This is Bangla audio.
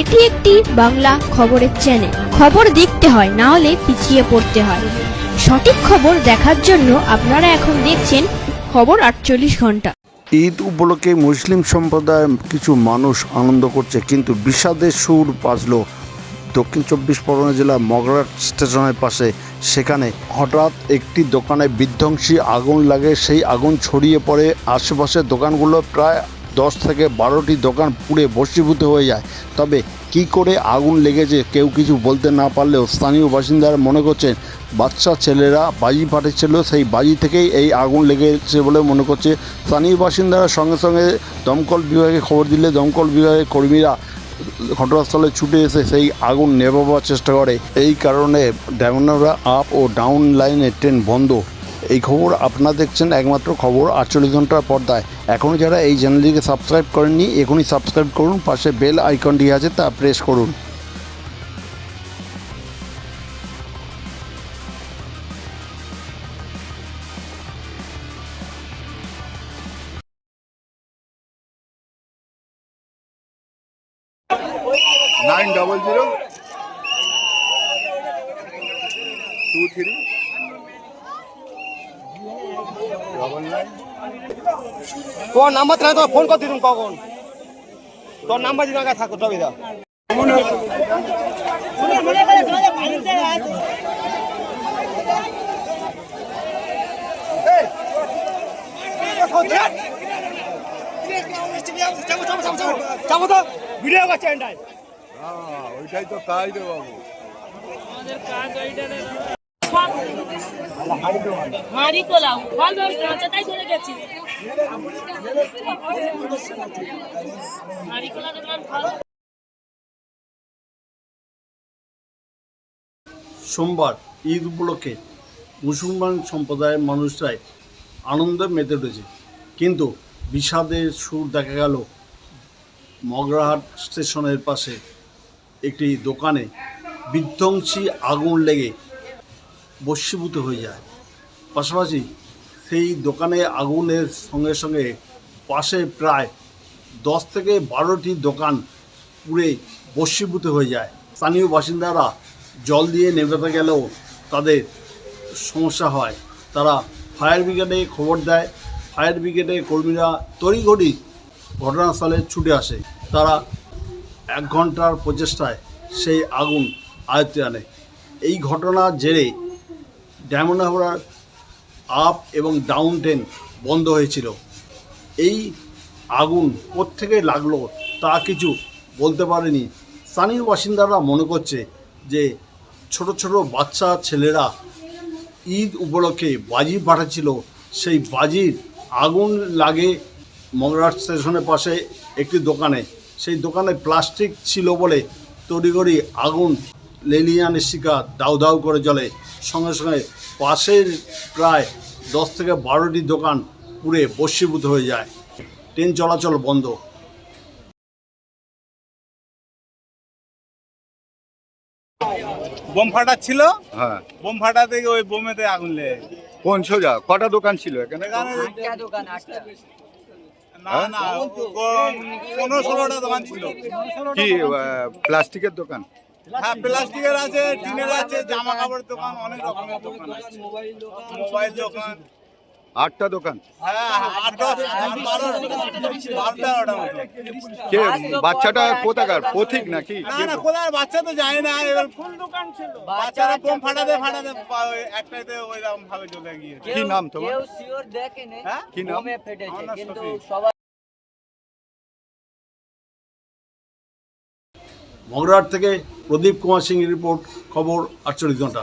এটি একটি বাংলা খবরের চ্যানেল খবর দেখতে হয়, না হলে পিছিয়ে পড়তে হয়। সঠিক খবর দেখার জন্য আপনারা এখন দেখছেন খবর আটচল্লিশ ঘণ্টা। ঈদ উপলক্ষে মুসলিম সম্প্রদায়ের কিছু মানুষ আনন্দ করছে, কিন্তু বিষাদের সুর বাজলো। দক্ষিণ চব্বিশ পরগনা জেলার মগরাট স্টেশনের পাশে। সেখানে হঠাৎ একটি দোকানে বিধ্বংসী আগুন লাগে, সেই আগুন ছড়িয়ে পড়ে। আশেপাশের দোকানগুলো প্রায় দশ থেকে বারোটি দোকান পুড়ে ভস্মীভূত হয়ে যায়। তবে কি করে আগুন লেগেছে কেউ কিছু বলতে না পারলেও স্থানীয় বাসিন্দারা মনে করছেন বাচ্চা ছেলেরা বাজি ফাটেছিল, সেই বাজি থেকেই এই আগুন লেগেছে বলে মনে করছে স্থানীয় বাসিন্দারা। সঙ্গে সঙ্গে দমকল বিভাগে খবর দিলে দমকল বিভাগের কর্মীরা ঘটনাস্থলে ছুটে এসে সেই আগুন নেভাবার চেষ্টা করে। এই কারণে ডায়মন্ডরা আপ ও ডাউন লাইনের ট্রেন বন্ধ। এই খবর আপনারা দেখছেন একমাত্র খবর আটচল্লিশ ঘণ্টার পর্দায়। এখনও যারা এই চ্যানেলটিকে সাবস্ক্রাইব করেননি, এখনই সাবস্ক্রাইব করুন, পাশে বেল আইকনটি আছে, তা প্রেস করুন। Nine double zero two three তোর নাম্বার তো ফোন করে দিন কখন তোর নাম্বার দিন আগে থাকো তবে দা যাব তো ভিডিও করছে হ্যাঁ ওইটাই তো কাজ রে বাবু সোমবার, ঈদ উপলক্ষে মুসলমান সম্প্রদায়ের মানুষরাই আনন্দে মেতে উঠেছে। কিন্তু বিষাদের সুর দেখা গেল মগরাহাট স্টেশনের পাশে একটি দোকানে বিধ্বংসী আগুন লেগে বস্মীভূত হয়ে যায়। পাশাপাশি সেই দোকানে আগুনের সঙ্গে সঙ্গে পাশে প্রায় দশ থেকে বারোটি দোকান পুড়ে বস্মীভূত হয়ে যায়। স্থানীয় বাসিন্দারা জল দিয়ে নেভাতে গেলেও তাদের সমস্যা হয়। তারা ফায়ার ব্রিগেডে খবর দেয়। ফায়ার ব্রিগেডের কর্মীরা তড়িঘড়ি ঘটনাস্থলে ছুটে আসে। তারা এক ঘণ্টার প্রচেষ্টায় সেই আগুন আয়ত্তে আনে। এই ঘটনার জেরে ডায়মন্ড আপ এবং ডাউন ট্রেন বন্ধ হয়েছিল। এই আগুন কোত্থেকে লাগল তা কিছু বলতে পারেনি। স্থানীয় বাসিন্দারা মনে করছে যে ছোট ছোট বাচ্চা ছেলেরা ঈদ উপলক্ষে বাজি পাঠাচ্ছিল। সেই বাজির আগুন লাগে মগরাট স্টেশনের পাশে একটি দোকানে। সেই দোকানে প্লাস্টিক ছিল বলে তড়িঘড়ি আগুন লেলিয়ানের শিকার দাউ দাউ করে জ্বলে। সঙ্গে সঙ্গে পাশের প্রায় দশ থেকে বারোটি দোকান পুড়ে বস্মীভূত হয়ে যায়। ট্রেন চলাচল বন্ধ। বোম ফাটাচ্ছিল হ্যাঁ। বোম ফাটা থেকে ওই বোমেতে আগুন লেগে কোন সোজা? কটা দোকান ছিল এখানে? না না কোন- ষোলোটা দোকান ছিল। কি আহ, প্লাস্টিকের দোকান? হ্যাঁ প্লাস্টিকের আছে টিনের আছে জামা কাপড়ের দোকান অনেক রকমের দোকান আছে। মোবাইল দোকান। আটটা দোকান? হ্যাঁ কে বাচ্চাটা কোথাকার? পথিক নাকি? না না কোথায় বাচ্চা তো যায় না এবার ফুল দোকান ছিল বাচ্চারা বোম ফাটাতে ফাটাতে পা- ওই একটাইতে ওই ভাবে চলে গিয়ে কি নাম তোমার? কেউ শিওর দেখেনি হ্যাঁ? কি নাম? ফেটেছে কিন্তু সবাই মগরাট থেকে প্রদীপ কুমার সিং রিপোর্ট খবর আটচল্লিশ ঘণ্টা।